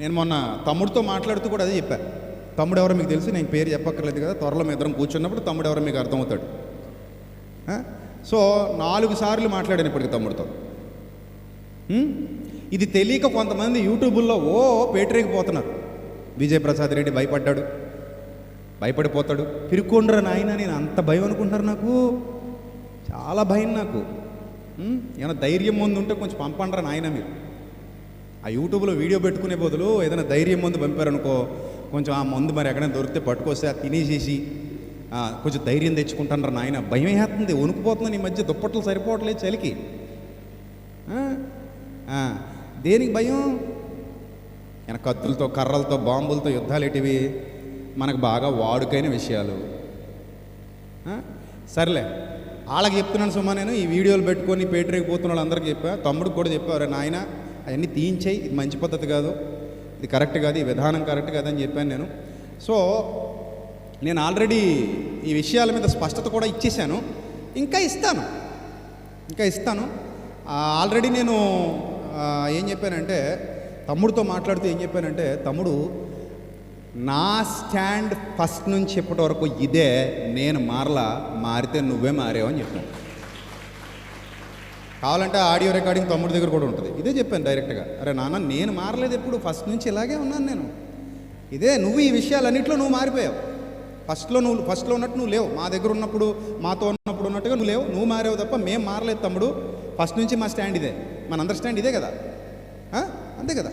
నేను మొన్న తమ్ముడితో మాట్లాడుతూ కూడా అదే చెప్పా. తమ్ముడు ఎవరో మీకు తెలుసు నేను పేరు చెప్పక్కర్లేదు కదా త్వరలో మీ ఇద్దరం కూర్చున్నప్పుడు తమ్ముడు ఎవరో మీకు అర్థమవుతాడు. సో నాలుగు సార్లు మాట్లాడాను ఇప్పటికి తమ్ముడితో. ఇది తెలియక కొంతమంది యూట్యూబుల్లో ఓ పేటరేగిపోతున్నారు విజయ్ ప్రసాద్ రెడ్డి భయపడ్డాడు. భయపడిపోతాడు. పిరుక్కోండ్రా నాయన నేను అంత భయం అనుకుంటున్నారు నాకు. చాలా భయం నాకు. ఏమైనా ధైర్యం ముందు ఉంటే కొంచెం పంపండ్రా నాయన మీరు. ఆ యూట్యూబ్లో వీడియో పెట్టుకునే బదులు ఏదైనా ధైర్యం ముందు పంపారనుకో కొంచెం ఆ మందు మరి ఎక్కడైనా దొరికితే పట్టుకొస్తే అది తినేసేసి కొంచెం ధైర్యం తెచ్చుకుంటాను నాయన. భయం వేస్తుంది వణుకుపోతుంది ఈ మధ్య దుప్పట్లు సరిపోవట్లేదు చలికి. దేనికి భయం? ఆయన కత్తులతో కర్రలతో బాంబులతో యుద్ధాలు ఏంటివి? మనకు బాగా వాడుకైన విషయాలు. సర్లే. వాళ్ళకి చెప్తున్నాను సుమా నేను ఈ వీడియోలు పెట్టుకొని పేటరీకి పోతున్న వాళ్ళందరికీ చెప్పా. తమ్ముడికి కూడా చెప్పారు నాయన. అవన్నీ తీయించేయి. ఇది మంచి పద్ధతి కాదు. ఇది కరెక్ట్ కాదు. ఈ విధానం కరెక్ట్ కాదని చెప్పాను నేను. సో నేను ఆల్రెడీ ఈ విషయాల మీద స్పష్టత కూడా ఇచ్చేశాను. ఇంకా ఇస్తాను. ఇంకా ఇస్తాను. ఆల్రెడీ నేను ఏం చెప్పానంటే తమ్ముడితో మాట్లాడుతూ ఏం చెప్పానంటే తమ్ముడు నా స్టాండ్ ఫస్ట్ నుంచి ఇప్పటి వరకు ఇదే నేను మారలా మారితే నువ్వే మారేవని అని చెప్పాను. కావాలంటే ఆడియో రికార్డింగ్ తమ్ముడి దగ్గర కూడా ఉంటుంది. ఇదే చెప్పాను డైరెక్ట్గా అరే నాన్న నేను మారలేదు ఎప్పుడు. ఫస్ట్ నుంచి ఇలాగే ఉన్నాను నేను. ఇదే నువ్వు ఈ విషయాలన్నింటిలో నువ్వు మారిపోయావు. ఫస్ట్లో నువ్వు ఫస్ట్లో ఉన్నట్టు నువ్వు లేవు. మా దగ్గర ఉన్నప్పుడు మాతో ఉన్నప్పుడు ఉన్నట్టుగా నువ్వు లేవు. నువ్వు మారేవు తప్ప మేము మారలేదు తమ్ముడు. ఫస్ట్ నుంచి మా స్టాండ్ ఇదే. మన అందరి స్టాండ్ ఇదే కదా? అంతే కదా?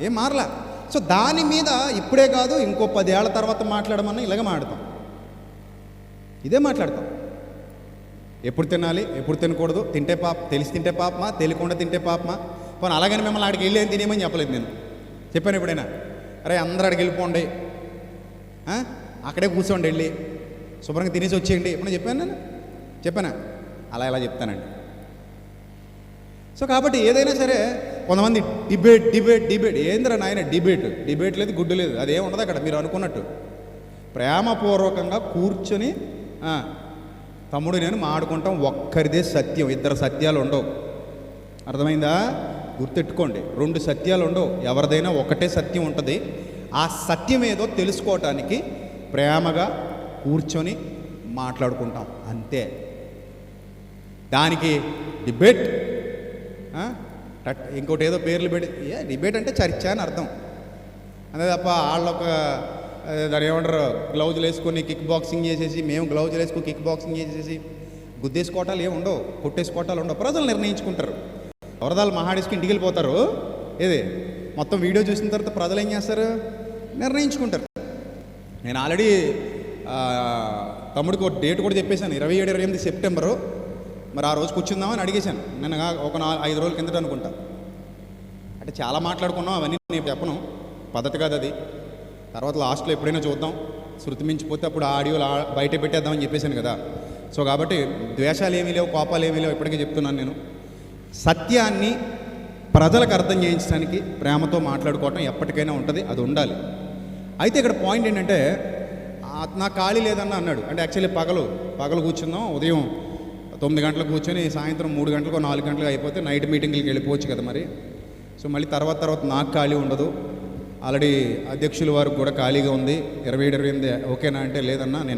ఏం మారలా? సో దాని మీద ఇప్పుడే కాదు ఇంకో పదేళ్ళ తర్వాత మాట్లాడమన్నా ఇలాగ మాట్లాడతాం. ఇదే మాట్లాడతాం. ఎప్పుడు తినాలి ఎప్పుడు తినకూడదు. తింటే పాప తెలిసి తింటే పాపమా తెలియకుండా తింటే పాపమా? పోనీ అలాగని మిమ్మల్ని ఆడికి వెళ్ళి తినేమని చెప్పలేదు నేను. చెప్పాను ఎప్పుడైనా? అరే అందరూ ఆడికి వెళ్ళిపోండి. అక్కడే కూర్చోండి వెళ్ళి. శుభ్రంగా తినేసి వచ్చేయండి. ఎప్పుడు చెప్పాను నేను? చెప్పానా? అలా ఇలా చెప్తానండి. సో కాబట్టి ఏదైనా సరే కొంతమంది డిబేట్ డిబేట్ డిబేట్. ఏందిరా నాయన డిబేట్? డిబేట్ లేదు గుడ్డు లేదు. అదేం ఉండదు అక్కడ మీరు అనుకున్నట్టు. ప్రేమపూర్వకంగా కూర్చొని తమ్ముడు నేను మాడుకుంటాం ఒక్కరిదే సత్యం. ఇద్దరు సత్యాలు ఉండవు. అర్థమైందా? గుర్తెట్టుకోండి రెండు సత్యాలు ఉండవు. ఎవరిదైనా ఒకటే సత్యం ఉంటుంది. ఆ సత్యం ఏదో తెలుసుకోవటానికి ప్రేమగా కూర్చొని మాట్లాడుకుంటాం. అంతే. దానికి డిబేట్ ఇంకోటి ఏదో పేర్లు పెడి ఏ డిబేట్ అంటే చర్చ అని అర్థం. అంతే తప్ప వాళ్ళొక దాని ఏమంటారు గ్లౌజులు వేసుకొని కిక్ బాక్సింగ్ చేసేసి మేము గ్లౌజులు వేసుకొని కిక్ బాక్సింగ్ చేసేసి గుద్దేసుకోవటాలు ఏమి ఉండవు కొట్టేసుకోవటాలు ఉండవు ప్రజలు నిర్ణయించుకుంటారు. వరదాలు మహాడేసుకుని ఇంటికి వెళ్ళిపోతారు. ఏది? మొత్తం వీడియో చూసిన తర్వాత ప్రజలు ఏం చేస్తారు? నిర్ణయించుకుంటారు. నేను ఆల్రెడీ తమ్ముడికి ఒక డేట్ కూడా చెప్పేశాను ఇరవై ఏడు ఇరవై ఎనిమిది సెప్టెంబరు. మరి ఆ రోజు కూర్చుందామని అడిగేశాను. నేను ఒక నాలుగు ఐదు రోజుల కిందట అనుకుంటా. అంటే చాలా మాట్లాడుకున్నాం అవన్నీ నేను చెప్పను. పద్ధతి కాదు అది. తర్వాత లాస్ట్లో ఎప్పుడైనా చూద్దాం. శృతి మించిపోతే అప్పుడు ఆడియోలు బయట పెట్టేద్దామని చెప్పేశాను కదా. సో కాబట్టి ద్వేషాలు ఏమీ లేవు కోపాలు ఏమీ లేవు ఇప్పటికే చెప్తున్నాను నేను. సత్యాన్ని ప్రజలకు అర్థం చేయించడానికి ప్రేమతో మాట్లాడుకోవటం ఎప్పటికైనా ఉంటుంది అది ఉండాలి. అయితే ఇక్కడ పాయింట్ ఏంటంటే నా ఖాళీ లేదన్న అన్నాడు. అంటే యాక్చువల్లీ పగలు పగలు కూర్చుందాం ఉదయం తొమ్మిది గంటలకు కూర్చొని సాయంత్రం మూడు గంటలకు నాలుగు గంటలకు అయిపోతే నైట్ మీటింగ్కి వెళ్ళిపోవచ్చు కదా మరి. సో మళ్ళీ తర్వాత తర్వాత నాకు ఖాళీ ఉండదు. ఆల్రెడీ అధ్యక్షుల వారు కూడా ఖాళీగా ఉంది. ఇరవై ఏడు ఇరవై ఎనిమిది ఓకేనా అంటే లేదన్నా నేను